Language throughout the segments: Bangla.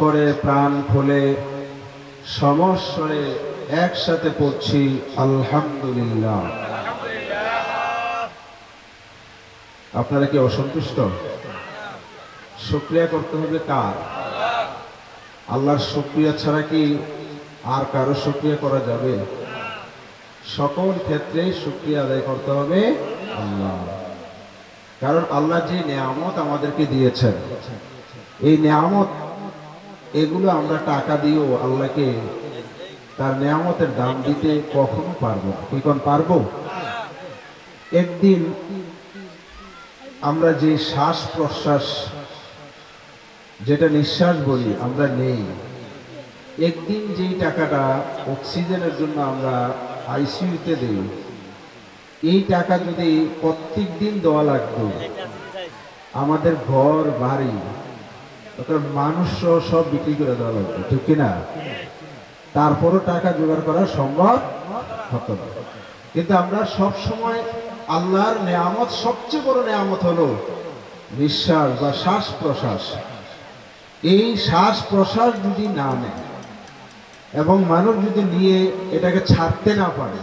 করে প্রাণ খুলে সমস্বরে একসাথে পড়ছি, আলহামদুলিল্লাহ। আপনারা কি অসন্তুষ্ট? শুক্রিয়া করতে হবে কার? আল্লাহর শুক্রিয়া ছাড়া কি আর কারও শুক্রিয়া করা যাবে? সকল ক্ষেত্রে শুক্রিয়া আদায় করতে হবে আল্লাহ। কারণ আল্লাহ যে নিয়ামত আমাদেরকে দিয়েছেন, এই নিয়ামত এগুলো আমরা টাকা দিয়েও আল্লাহকে তার নিয়ামতের দাম দিতে কখনো পারব। কি কোন পারব একদিন আমরা যে শ্বাস প্রশ্বাস, যেটা নিঃশ্বাস বলি, আমরা নেই একদিন যেই টাকাটা অক্সিজেনের জন্য আমরা আইসিইউতে দিই, এই টাকা যদি প্রত্যেক দিন দেওয়া লাগতো, আমাদের ঘর, বাড়ি তখন মানুষ সব বিক্রি করে দেওয়া লাগতো ঠিক কিনা? তারপরও টাকা জোগাড় করা সম্ভব হতো না। কিন্তু আমরা সব সময় আল্লাহর নেয়ামত, সবচেয়ে বড় নেয়ামত হলো নিঃশ্বাস বা শ্বাস প্রশ্বাস এই শ্বাস প্রশ্বাস যদি না নেয় এবং মানুষ যদি নিয়ে এটাকে ছাড়তে না পারে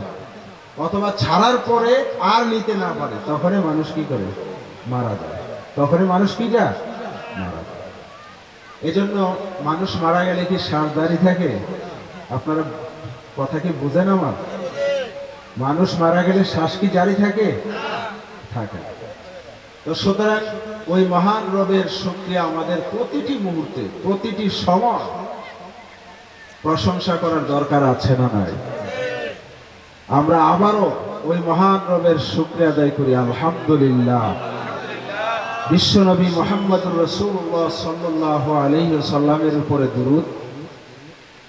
অথবা ছাড়ার পরে আর নিতে না পারে, তখনই মানুষ কি করে? মারা যায়। তখনই মানুষ কি যায়? মারা যায়। এজন্য মানুষ মারা গেলে কি শ্বাস দাঁড়িয়ে থাকে? আপনারা কথা কি বুঝেন আমার? মানুষ মারা গেলে শ্বাস কি জারি থাকে? থাকে। তো সুতরাং ওই মহান রবের শক্তি আমাদের প্রতিটি মুহূর্তে, প্রতিটি সময় প্রশংসা করার দরকার আছে না নাই? আমরা আবারও ওই মহান রবের শুক্রিয়া আদায় করি, আলহামদুলিল্লাহ। বিশ্বনবী মোহাম্মদুর রসুল্লাহ সাল্লাহ আলহি সাল্লামের উপরে দুরুদ,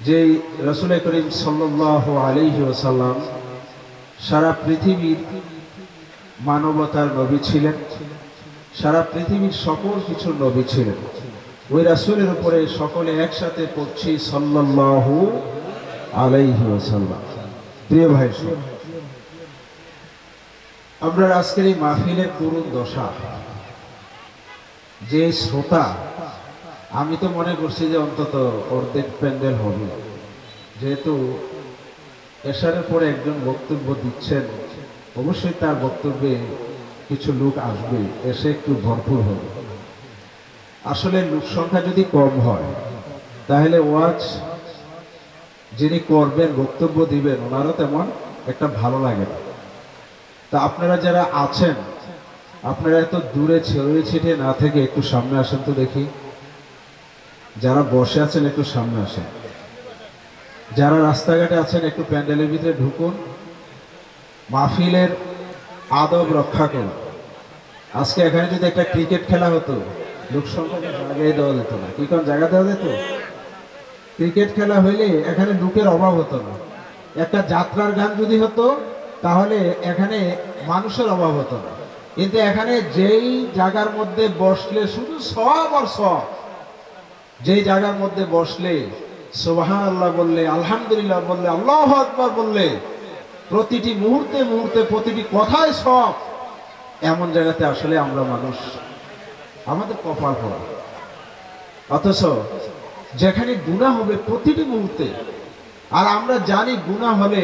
যেই রসুল করিম সাল্লাহ আলহি সাল্লাম সারা পৃথিবীর মানবতার নবী ছিলেন, সারা পৃথিবীর সকল কিছু নবী ছিলেন। ওই রাসুলের উপরে সকলে একসাথে পড়ছি সাল্লাল্লাহু আলাইহি প্রিয় ভাই, আমরা আজকের এই মাহফিলের করুণ দশা যে শ্রোতা, আমি তো মনে করছি যে অন্তত অর্ধেক প্যান্ডেল হবে। যেহেতু এশারের পরে একজন বক্তব্য দিচ্ছেন, অবশ্যই তার বক্তব্যে কিছু লোক আসবে, এসে একটু ভরপুর হবে। আসলে লোক সংখ্যা যদি কম হয়, তাহলে ওয়াজ যিনি করবেন, বক্তব্য দিবেন, ওনারও তেমন একটা ভালো লাগে না। তা আপনারা যারা আছেন আপনারা এত দূরে ছেড়ে ছিটে না থেকে একটু সামনে আসেন তো দেখি। যারা বসে আছেন একটু সামনে আসেন। যারা রাস্তাঘাটে আছেন একটু প্যান্ডেলের ভিতরে ঢুকুন। মাহফিলের আদব রক্ষা করুন। আজকে এখানে যদি একটা ক্রিকেট খেলা হতো লোকসংখ্যাকে জায়গায় দেওয়া যেত না। কি কোন জায়গা দেওয়া যেত? ক্রিকেট খেলা হইলে এখানে লোকের অভাব হতো না। একটা যাত্রার গান যদি হতো, তাহলে এখানে মানুষের অভাব হতো না। কিন্তু এখানে যেই জায়গার মধ্যে বসলে শুধু সব আর সব যেই জায়গার মধ্যে বসলে সোবাহান আল্লাহ বললে, আলহামদুলিল্লাহ বললে, আল্লাহ আকবর বললে, প্রতিটি মুহূর্তে মুহূর্তে প্রতিটি কথায় সব এমন জায়গাতে আসলে আমরা মানুষ, আমাদের কপাল পড়া অথচ যেখানে গুণা হবে প্রতিটি মুহূর্তে, আর আমরা জানি গুণা হলে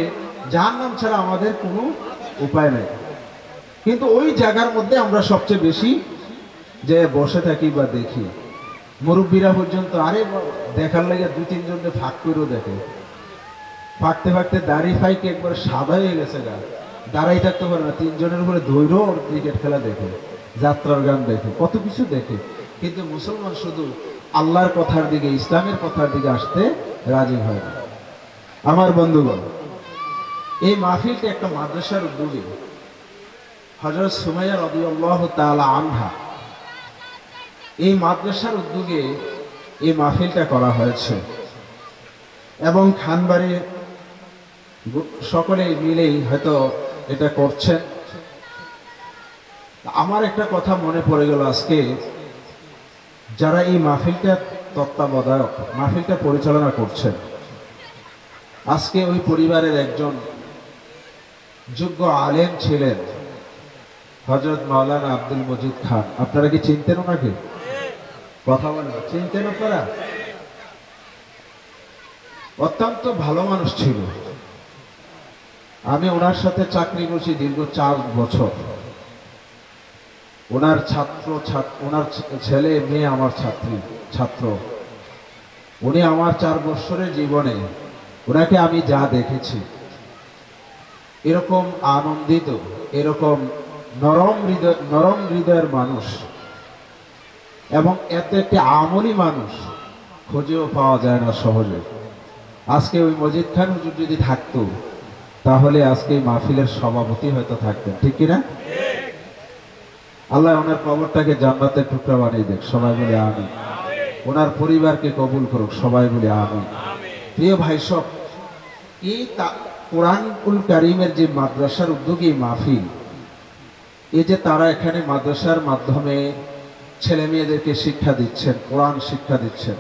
যার নাম ছাড়া আমাদের কোনো উপায় নেই। কিন্তু ওই জায়গার মধ্যে আমরা সবচেয়ে বেশি যে বসে থাকি বা দেখি, মুরব্বীরা পর্যন্ত আরে দেখার লাগে দু তিনজনকে ফাঁক করেও দেখে। ফাঁকতে ফাঁকতে দাঁড়িয়ে ফাইকে একবার সাদা হয়ে গেছে গা। দাঁড়াই থাকতে পারে না, তিনজনের উপরে ধৈর্য ক্রিকেট খেলা দেখে, যাত্রার গান দেখে, কত কিছু দেখে। কিন্তু মুসলমান শুধু আল্লাহর কথার দিকে, ইসলামের কথার দিকে আসতে রাজি হয় না। আমার বন্ধুগণ, এই মাহফিলটা একটা মাদ্রাসার উদ্যোগে হজরত সুমাইয়া রবি আল্লাহ তালা আনহা এই মাদ্রাসার উদ্যোগে এই মাহফিলটা করা হয়েছে। এবং খানবাড়ি সকলে মিলেই হয়তো এটা করছেন। আমার একটা কথা মনে পড়ে গেল আজকে। যারা এই মাহফিলটা তত্ত্বাবধায়ক, মাহফিলটা পরিচালনা করছেন, আজকে ওই পরিবারের একজন যোগ্য আলেম ছিলেন। হজরত মাওলানা আব্দুল মজিদ খান, আপনারা কি চিনতেন ওনাকে? কথা বলেন, চিনতেন আপনারা? অত্যন্ত ভালো মানুষ ছিল। আমি ওনার সাথে চাকরি করছি দীর্ঘ চার বছর। ওনার ছাত্র ওনার ছেলে, মেয়ে আমার ছাত্রী, ছাত্র। উনি আমার চার বছরের জীবনে ওনাকে আমি যা দেখেছি, এরকম আনন্দিত, এরকম নরম হৃদয়, নরম হৃদয়ের মানুষ এবং এত একটি আমলি মানুষ খুঁজেও পাওয়া যায় না সহজে। আজকে ওই মজিদ খান হুজুর যদি থাকতো, তাহলে আজকে মাহফিলের সভাপতি হয়তো থাকতেন, ঠিক কিনা? আল্লাহ ওনার কবরটাকে জান্নাতের টুকরা বানিয়ে দেখ, সবাই বলে আমি ওনার পরিবারকে কবুল করুক, সবাই বলে আমি প্রিয় ভাই সব, এই কোরআনুল কারিমের যে মাদ্রাসার উদ্যোগী মাহফিল এই যে তারা এখানে মাদ্রাসার মাধ্যমে ছেলে মেয়েদেরকে শিক্ষা দিচ্ছেন, কোরআন শিক্ষা দিচ্ছেন,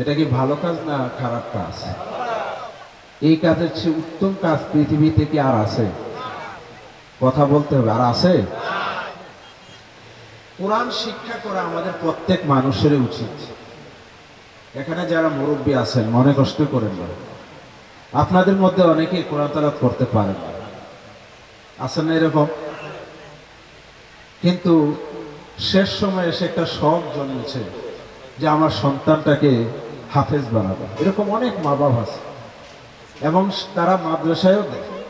এটা কি ভালো কাজ না খারাপ কাজ? এই কাজের চেয়ে উত্তম কাজ পৃথিবীতে কি আর আছে? কথা বলতে হবে, আর আছে? কোরআন শিক্ষা করা আমাদের প্রত্যেক মানুষেরই উচিত। এখানে যারা মুরব্বী আছেন, মনে কষ্ট করেন না। আপনাদের মধ্যে অনেকেই কোরআন তালাত করতে পারেন আছেন না এরকম? কিন্তু শেষ সময়ে এসে একটা শখ জন্মেছে যে আমার সন্তানটাকে হাফেজ বানাবো। এরকম অনেক মা বাবা আছে। এবং তারা মাদ্রাসায়ও দেয়।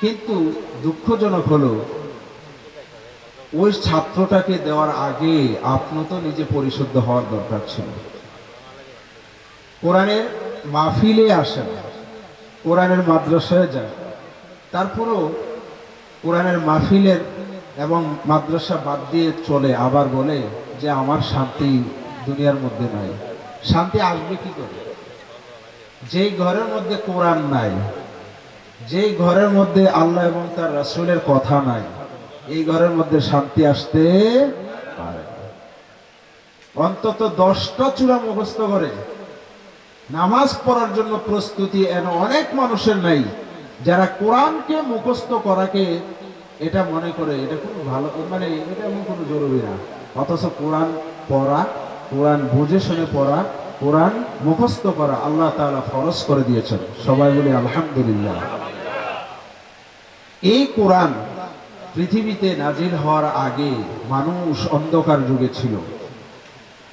কিন্তু দুঃখজনক হলো, ওই ছাত্রটাকে দেওয়ার আগে আপনি তো নিজে পরিশুদ্ধ হওয়ার দরকার ছিল। কোরআনের মাহফিলে আসেন, কোরআনের মাদ্রাসায় যায় তারপরও কোরআনের মাহফিলের এবং মাদ্রাসা বাদ দিয়ে চলে আবার বলে যে আমার শান্তি দুনিয়ার মধ্যে নাই। শান্তি আসবে কি করে? যেই ঘরের মধ্যে কোরআন নাই, যেই ঘরের মধ্যে আল্লাহ এবং তার রাসূলের কথা নাই, এই ঘরের মধ্যে শান্তি আসতে পারে অন্তত দশটা চূড়া মুখস্থ করে নামাজ পড়ার জন্য প্রস্তুতি এন অনেক মানুষের নাই, যারা কোরআনকে মুখস্থ করাকে এটা মনে করে, এটা কোনো ভালো মানে এটা এমন কোনো জরুরি না। অথচ কোরআন পড়া, কোরআন বুঝে শুনে পড়া, কোরআন মুখস্থ করা আল্লাহ তাআলা ফরজ করে দিয়েছেন। সবাই বলি আলহামদুলিল্লাহ। এই কোরআন পৃথিবীতে নাজিল হওয়ার আগে মানুষ অন্ধকার যুগে ছিল।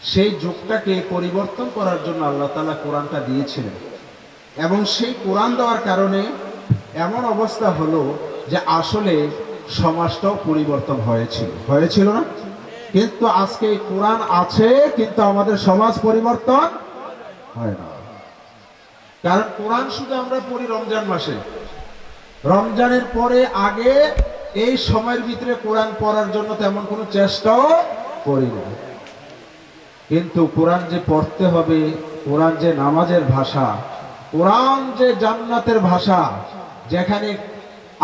সেই যুগটাকে পরিবর্তন করার জন্য আল্লাহ তাআলা কোরআনটা দিয়েছিলেন। এবং সেই কোরআন দেওয়ার কারণে এমন অবস্থা হলো যে আসলে সমাজটাও পরিবর্তন হয়েছিল। হয়েছিল না? কিন্তু আজকে এই কোরআন আছে, কিন্তু আমাদের সমাজ পরিবর্তন হয় না। কারণ কোরআন শুধু আমরা পড়ি রমজান মাসে। রমজানের পরে আগে এই সময়ের ভিতরে কোরআন পড়ার জন্য তেমন কোনো চেষ্টাও করি না কিন্তু কোরআন যে পড়তে হবে, কোরআন যে নামাজের ভাষা, কোরআন যে জান্নাতের ভাষা, যেখানে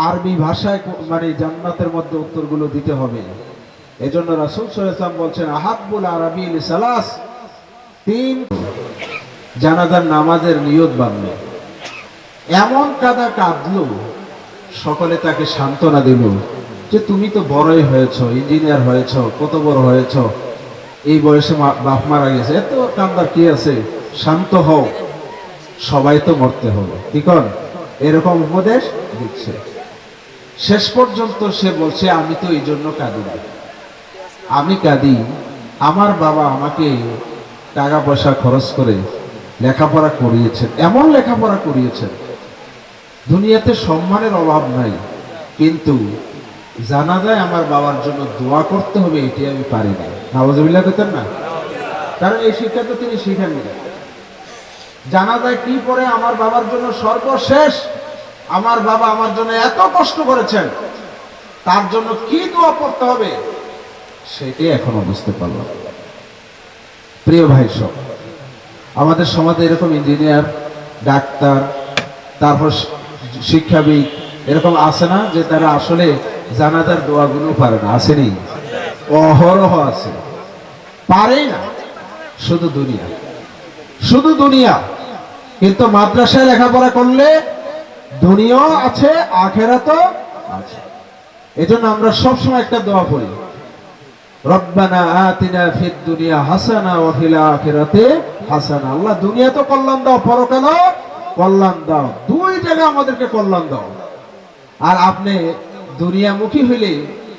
আরবি ভাষায় মানে জান্নাতের মধ্যে উত্তরগুলো দিতে হবে। এজন্য রাসূল ওয়াসাল্লাম বলছেন, আহাব্বুল আরাবি সালাস তিন, জানাজার নামাজের নিয়ত বানলো এমন কাদা কাঁদলো, সকলে তাকে সান্ত্বনা দিল যে, তুমি তো বড়ই হয়েছ, ইঞ্জিনিয়ার হয়েছ কত বড় হয়েছ। এই বয়সে বাপ মারা গেছে, এত কান্দার কি আছে? শান্ত হও, সবাই তো মরতে হবে। কি কন? এরকম উপদেশ দিচ্ছে। শেষ পর্যন্ত সে বলছে, আমি তো এই জন্য কাঁদি আমি কাঁদি, আমার বাবা আমাকে টাকা পয়সা খরচ করে লেখাপড়া করিয়েছেন, এমন লেখাপড়া করিয়েছেন। দুনিয়াতে সম্মানের অভাব নাই, কিন্তু জানা যায় আমার বাবার জন্য দোয়া করতে হবে, এটি আমি পারি না। করতেন না? কারণ এই শিক্ষা তো তিনি শিখেননি। জানা যায় কি পরে আমার বাবার জন্য সর্বশেষ আমার বাবা আমার জন্য এত কষ্ট করেছেন। তার জন্য কি দোয়া করতে হবে? সেটাই এখনও বুঝতে পারলাম। প্রিয় ভাই সব, আমাদের সমাজে এরকম ইঞ্জিনিয়ার, ডাক্তার, তারপর শিক্ষাবিদ এরকম আছে না যে তারা আসলে জানাজার দোয়াগুলো পারে না? আসেনি? অহরহ আছে। পারেই না। শুধু দুনিয়া। শুধু দুনিয়া। কিন্তু মাদ্রাসায় লেখাপড়া করলে দুনিয়াও আছে, আখেরাতও আছে। এজন্য আমরা সবসময় একটা দোয়া পড়ি। রব্বানা আতিনা ফিদ দুনিয়া হাসানা ওয়া ফিল আখিরাতি হাসানা। আল্লাহ দুনিয়া তো কল্যাণ দাও, পরকালও কল্যাণ দাও। দুই জায়গায় আমাদেরকে কল্যাণ দাও। আর আপনি দুনিয়ামুখী হইলে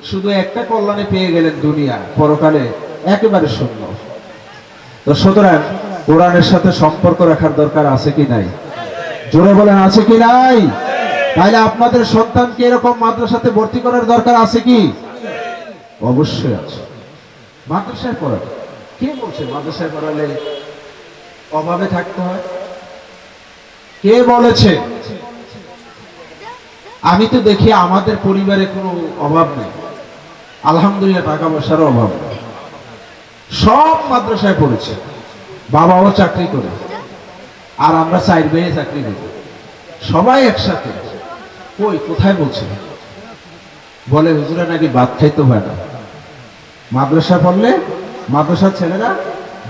শুধু একটা কল্যাণে পেয়ে গেলেন দুনিয়া, পরকালে একেবারে শূন্য। তো সুতরাং কোরআনের সাথে সম্পর্ক রাখার দরকার আছে কি নাই? জোরে বলেন, আছে কি নাই? তাহলে আপনাদের সন্তানকে এরকম মাদ্রাসাতে ভর্তি করার দরকার আছে কি? অবশ্যই আছে। মাদ্রাসায় পড়াবে কে বলছে মাদ্রাসায় পড়ালে অভাবে থাকতে হয়? কে বলেছে? আমি তো দেখি আমাদের পরিবারে কোনো অভাব নেই। আলহামদুলিল্লাহ টাকা পয়সারও অভাব নেই। সব মাদ্রাসায় পড়েছে। বাবাও চাকরি করে। আর আমরা চার বেয়ে চাকরি করি সবাই একসাথে। কই কোথায় বলছে? বলে, হুজুরা নাকি ভাত খাইতে হয় না। মাদ্রাসা পড়লে মাদ্রাসার ছেলেরা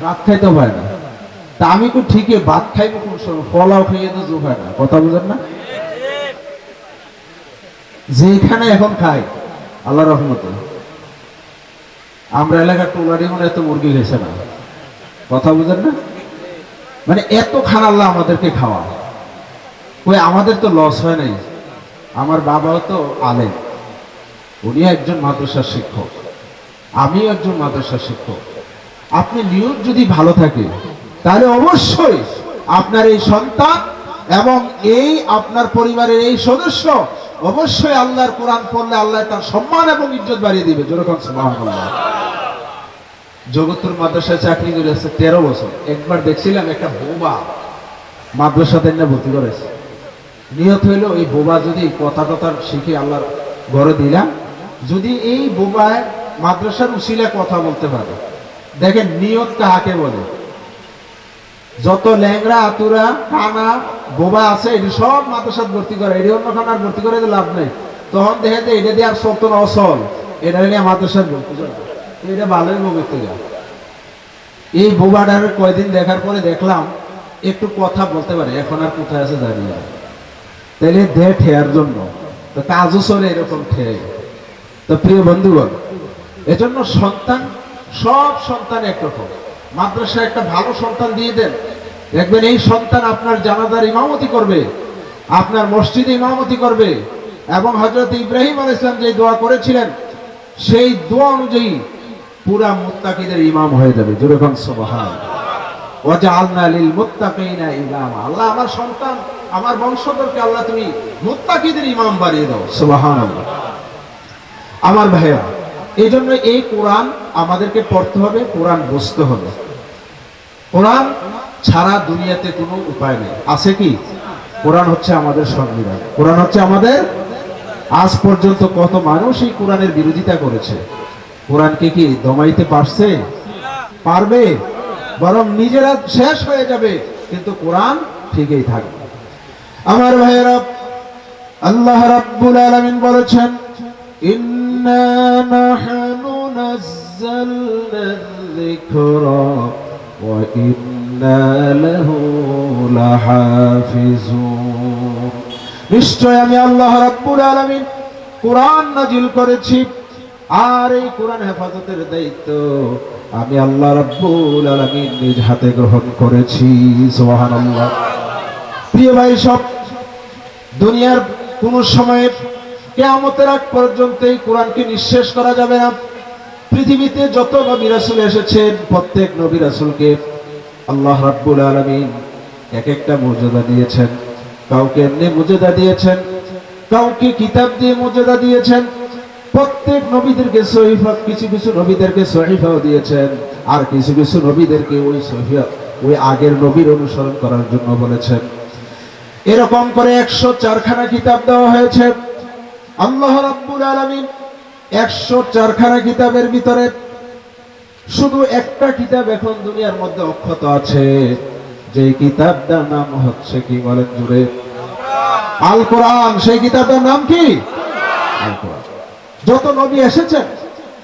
ভাত খাইতে হয় না। তা আমি তো ঠিকই, ভাত খাইবো কোন সময়? ফলাও খাইয়ে তো হয় না। কথা বুঝেন না? যেখানে এখন খাই আল্লাহ রহমতে। আমরা এলাকার টোলারি মনে এত মুরগি গেছে না। কথা বুঝেন না? মানে এত খান আল্লাহ আমাদেরকে খাওয়া ওই আমাদের তো লস হয় নাই। আমার বাবাও তো আলেন উনি একজন মাদ্রাসার শিক্ষক। আমিও একজন মাদ্রাসার শিক্ষক। আপনি নিয়ত যদি ভালো থাকে, তাহলে অবশ্যই আপনার এই সন্তান এবং এই আপনার পরিবারের এই সদস্য অবশ্যই আল্লাহর কোরআন পড়লে আল্লাহ তার সম্মান এবং ইজ্জত বাড়িয়ে দিবে। যেরকম সুবহানাল্লাহ। জগত্তর মাদ্রাসায় চাকরি করেছে তেরো বছর। একবার দেখছিলাম একটা বোবা মাদ্রাসাতে না ভর্তি করেছে। নিয়ত হইল এই বোবা যদি কথা কথা শিখে আল্লাহর ঘরে দিলাম, যদি এই বোবায় মাদ্রাসার উসিলে কথা বলতে পারে। দেখেন নিয়ত কাহাকে বলে? যত ল্যাংরা আতুরা, কানা বোবা আছে, এটি সব মাদ্রাসাত ভর্তি করে। এটি অন্য খানার ভর্তি করে লাভ নেই। তখন দেখে যে এটা দিয়ে আর সত্য অসল। এটা নিয়ে মাদ্রাসার ভর্তি করে। এটা ভালোই বগির থেকে এই বোবাটার কয়দিন দেখার পরে দেখলাম, একটু কথা বলতে পারে, এখন আর কোথায় আছে জানি না। তাইলে দে ঠেয়ার জন্য। তো কাজও চলে এরকম ঠেয়ে। তো প্রিয় বন্ধুগণ, এজন্য সন্তান, সব সন্তান একরকম মাদ্রাসায় একটা ভালো সন্তান দিয়ে দেন। দেখবেন এই সন্তান আপনার জানাজার ইমামতি করবে, আপনার মসজিদে ইমামতি করবে, এবং হজরত ইব্রাহিম আল ইসলাম যে দোয়া করেছিলেন, সেই দোয়া অনুযায়ী পুরা মুত্তাকিদের ইমাম হয়ে যাবে। যেরকম সুবহান ওয়াজআলনা লিল মুত্তাকিনা ইমামা। আল্লাহ আমার সন্তান, আমার বংশধরকে আল্লাহ তুমি মুত্তাকিদের ইমাম বানিয়ে দাও। সুবহানাল্লাহ। আমার ভাইয়া এই জন্য এই কোরআন আমাদেরকে পড়তে হবে, কোরআন বুঝতে হবে। কোরআন ছাড়া দুনিয়াতে কোনো উপায় নেই। আছে কি? কোরআন হচ্ছে আমাদের সংবিধান। কোরআন হচ্ছে আমাদের আজ পর্যন্ত কত মানুষ এই কোরআনের বিরোধিতা করেছে। কোরআনকে কি দমাইতে পারছে? পারবে? বরং নিজেরা শেষ হয়ে যাবে। কিন্তু কোরআন ঠিকই থাকবে। আমার ভাইয়েরা আল্লাহ রাব্বুল আলামিন বলেছেন, ইন্না নাহনু নাযালনা যিকরা ওয়া ইন্না লাহু লাহাফিজুন। নিশ্চয় আমি আল্লাহ রাব্বুল আলামিন কোরআন নাজিল করেছি। আর এই কোরআন হেফাজতের দায়িত্ব আমি আল্লাহ রাব্বুল আলামিন নিজ হাতে গ্রহণ করেছি, সুবহানাল্লাহ। প্রিয় ভাই সব, দুনিয়ার কোন সময়ে কেয়ামতের আগ পর্যন্ত এই কোরআনকে নিঃশেষ করা যাবে না। পৃথিবীতে যত নবী রাসূল এসেছেন প্রত্যেক নবী রাসূলকে আল্লাহ রাব্বুল আলামিন এক একটা মর্যাদা দিয়েছেন। কাউকে এমনি মর্যাদা দিয়েছেন, কাউকে কিতাব দিয়ে মর্যাদা দিয়েছেন প্রত্যেক নবীদেরকে সহিফা কিছু কিছু নবীদেরকে সহিফাও দিয়েছেন, আর কিছু কিছু নবীদেরকে ওই সহিফা ওই আগের নবীর অনুসরণ করার জন্য বলেছেন। এরকম করে একশো চারখানা কিতাব দেওয়া হয়েছে। আল্লাহ রাব্বুল আলামিন একশো চারখানা কিতাবের ভিতরে শুধু একটা কিতাব এখন দুনিয়ার মধ্যে অক্ষত আছে। যে কিতাবটার নাম হচ্ছে কি বলেন জুড়ে আল কোরআন। সেই কিতাবটার নাম কি? আল কোরআন। যত নবী এসেছেন,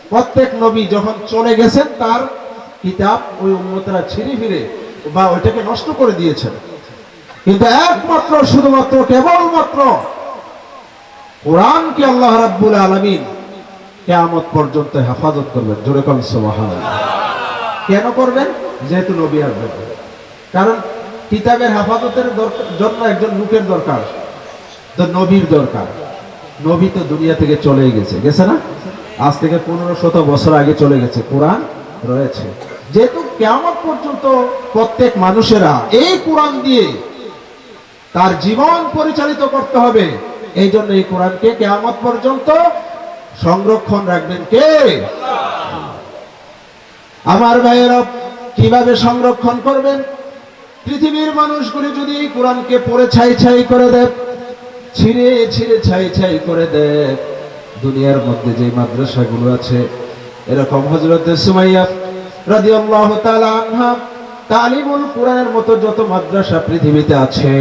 প্রত্যেক নবী যখন চলে গেছেন, তার কিতাব ওই উন্মতরা ছিঁড়ে ফিরে বা ওইটাকে নষ্ট করে দিয়েছেন। কিন্তু একমাত্র, শুধুমাত্র, কেবলমাত্র কোরআনকে আল্লাহ রাব্বুল আলামিন কেয়ামত পর্যন্ত হেফাজত করবেন। জোরে কম সুবহানাল্লাহ। কেন করবেন? যেহেতু নবী আসবেন। কারণ কিতাবের হেফাজতের জন্য একজন লোকের দরকার, তো নবীর দরকার। নবী তো দুনিয়া থেকে চলে গেছে। গেছে না? আজ থেকে পনেরো শত বছর আগে চলে গেছে। কোরআন রয়েছে। যেহেতু কেমন পর্যন্ত প্রত্যেক মানুষেরা এই কোরআন দিয়ে তার জীবন পরিচালিত করতে হবে। এই জন্য এই কোরআনকে কেয়ামত পর্যন্ত সংরক্ষণ রাখবেন কে? আমার ভাইয়েরা কীভাবে সংরক্ষণ করবেন? পৃথিবীর মানুষগুলি যদি এই কোরআনকে পড়ে ছাই ছাই করে দেয় ছিঁড়ে ছিঁড়ে ছাই ছাই করে দেয়। দুনিয়ার মধ্যে যে মাদ্রাসাগুলো আছে, এরকম হজরত সুমাইয়া রাদিয়াল্লাহু তাআলা আনহা তালিমুল কোরআনের মতো যত মাদ্রাসা পৃথিবীতে আছে,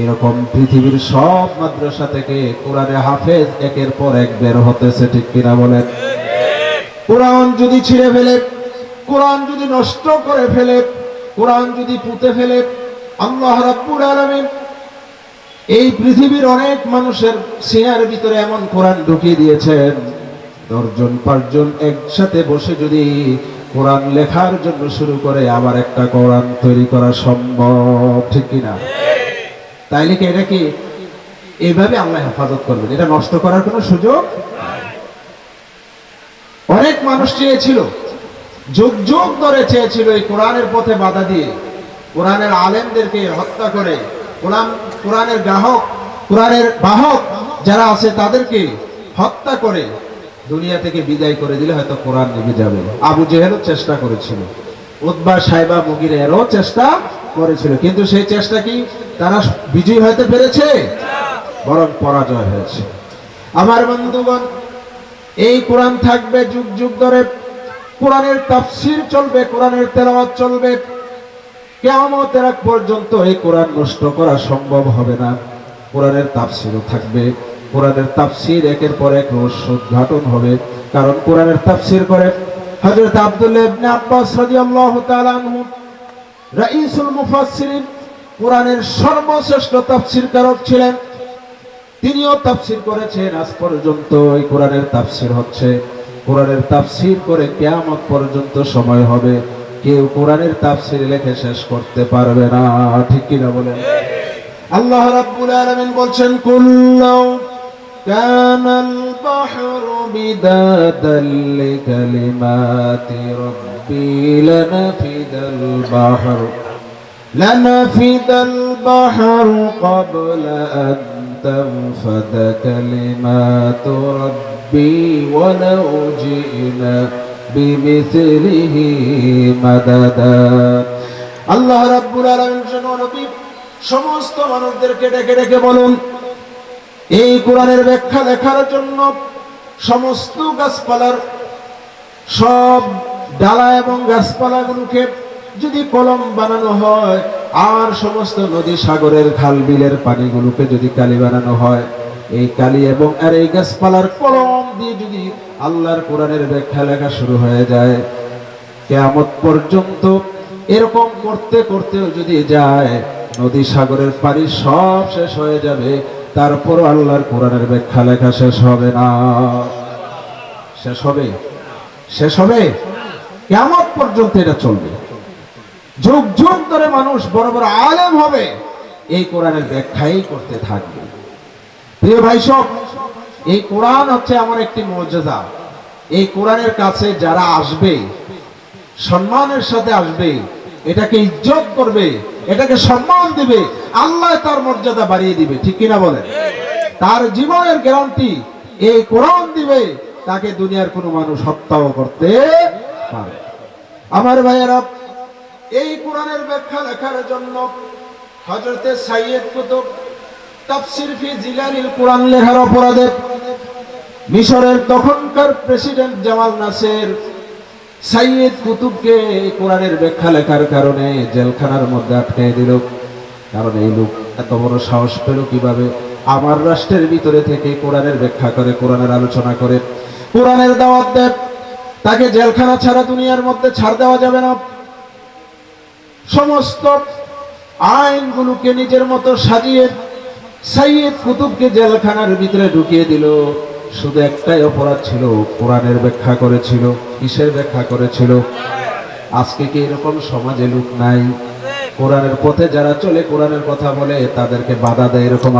এরকম পৃথিবীর সব মাদ্রাসা থেকে কোরআনে হাফেজ একের পর এক বের হতেছে, ঠিক কিনা বলেন? কোরআন যদি ছিঁড়ে ফেলে, কোরআন যদি নষ্ট করে ফেলে, কোরআন যদি পুঁতে ফেলে, আল্লাহ রাব্বুল আলামিন এই পৃথিবীর অনেক মানুষের সিনার ভিতরে এমন কোরআন ঢুকিয়ে দিয়েছেন, দশজন, পাঁচজন একসাথে বসে যদি কোরআন লেখার জন্য শুরু করে, আবার একটা কোরআন তৈরি করা সম্ভব, ঠিক কিনা তাইলে কি এটা কি এইভাবে আল্লাহ হেফাজত করবেন? এটা নষ্ট করার কোনো সুযোগ অনেক মানুষ চেয়েছিল, যুগ যুগ ধরে চেয়েছিল এই কোরআনের পথে বাধা দিয়ে, কোরআনের আলেমদেরকে হত্যা করে কোরআন কোরআনের গ্রাহক, কোরআনের বাহক যারা আছে তাদেরকে হত্যা করে দুনিয়া থেকে বিদায় করে দিলে হয়তো কোরআন নিভে যাবে। আবু জেহেলও চেষ্টা করেছিল। উদ্বা সাহেবা মুগির এরও চেষ্টা করেছিল। কিন্তু সেই চেষ্টা কি তারা বিজয়ী হতে পেরেছে? বরং পরাজয় হয়েছে। আমার বন্ধুগণ, এই কোরআন থাকবে যুগ যুগ ধরে। কোরআনের তাফসির চলবে, কোরআনের তেলাওয়াত চলবে। কেয়ামতের আগ পর্যন্ত এই কোরআন নষ্ট করা সম্ভব হবে না। কোরআনের তাফসিরও থাকবে। কোরআনের তাফসির একের পর এক রহস্য উদ্ঘাটন হবে। কারণ কোরআনের তাফসির করে হযরত আব্দুল্লাহ আব্বাস রাদিয়াল্লাহু তাআলা রাইসুল মুফাসসিরিন, কোরআনের সর্বশ্রেষ্ঠ তাফসিরকারক ছিলেন। তিনিও তাফসির করেছেন। আজ পর্যন্ত এই কোরআনের তাফসির হচ্ছে। কোরআনের তাফসির করে কেয়ামত পর্যন্ত সময় হবে। কেউ কোরআনের তাফসির লেখে শেষ করতে পারবে না ঠিক কিনা বলেন আল্লাহ রাব্বুল আলামিন বলছেন কুল্লাউ كان البحر بدادا لكلمات ربي لنفد البحر لنفد البحر قبل أن تنفد كلمات ربي ولو جئنا আল্লাহ রাব্বুল আলামিন সমস্ত মানুষদেরকে ডেকে ডেকে বলুন, এই কোরআনের ব্যাখ্যা জন্য সমস্ত গাছপালার সব ডালা এবং গাছপালাগুলোকে যদি কলম বানানো হয়, আর সমস্ত নদী সাগরের খাল বিলের পানিগুলোকে যদি কালি বানানো হয়, এই কালি এবং আর এই গাছপালার কলম দিয়ে যদি আল্লাহর কোরআনের ব্যাখ্যা লেখা শুরু হয়ে যায়। কেয়ামত পর্যন্ত এরকম করতে করতেও যদি যায়, নদী সাগরের পানি সব শেষ হয়ে যাবে তারপর আল্লাহর কোরআনের ব্যাখ্যা লেখা শেষ হবে না। শেষ হবে? শেষ হবে? কেমন পর্যন্ত এটা চলবে। যুগ যুগ ধরে মানুষ বড় বড় আলেম হবে, এই কোরআনের ব্যাখ্যাই করতে থাকবে। প্রিয় ভাই সব এই কোরআন হচ্ছে এমন একটি মর্যাদা এই কোরআনের কাছে যারা আসবে, সম্মানের সাথে আসবে, এটাকে ইজ্জত করবে, এটাকে সম্মান দিবে, আল্লাহ তার মর্যাদা বাড়িয়ে দিবে, ঠিক কিনা বলেন? তার জীবনের গ্যারান্টি এই কোরআন দিবে, তাকে দুনিয়ার কোনো মানুষ হত্যাও করতে পারে। আমার ভাইয়েরা, এই কোরআনের ব্যাখ্যা লেখার জন্য হজরতে সাইয়েদ কুতুব তাফসির ফি জিলালিল কোরআন লেখার অপরাধে মিশরের তখনকার প্রেসিডেন্ট জামাল নাসের সাইয়েদ কুতুবকে কোরআনের ব্যাখ্যা লেখার কারণে জেলখানার মধ্যে আটকে দিল। কারণ এই লোক এত বড় সাহস পেল কীভাবে? আমার রাষ্ট্রের ভিতরে থেকে কোরআনের ব্যাখ্যা করে, কোরআনের আলোচনা করে। কোরআনের দাওয়াত দেয়। তাকে জেলখানা ছাড়া দুনিয়ার মধ্যে ছাড় দেওয়া যাবে না। সমস্ত আইনগুলোকে নিজের মতো সাজিয়ে সাইয়েদ কুতুবকে জেলখানার ভিতরে ঢুকিয়ে দিল। শুধু একটাই অপরাধ ছিল, কোরআনের ব্যাখ্যা করেছিল, কিসের ব্যাখ্যা করেছিল? আজকে কি এরকম সমাজে লোক নাই? কোরআনের পথে যারা চলে, কোরআনের কথা বলে, তাদেরকে বাধা দেয়, এরকম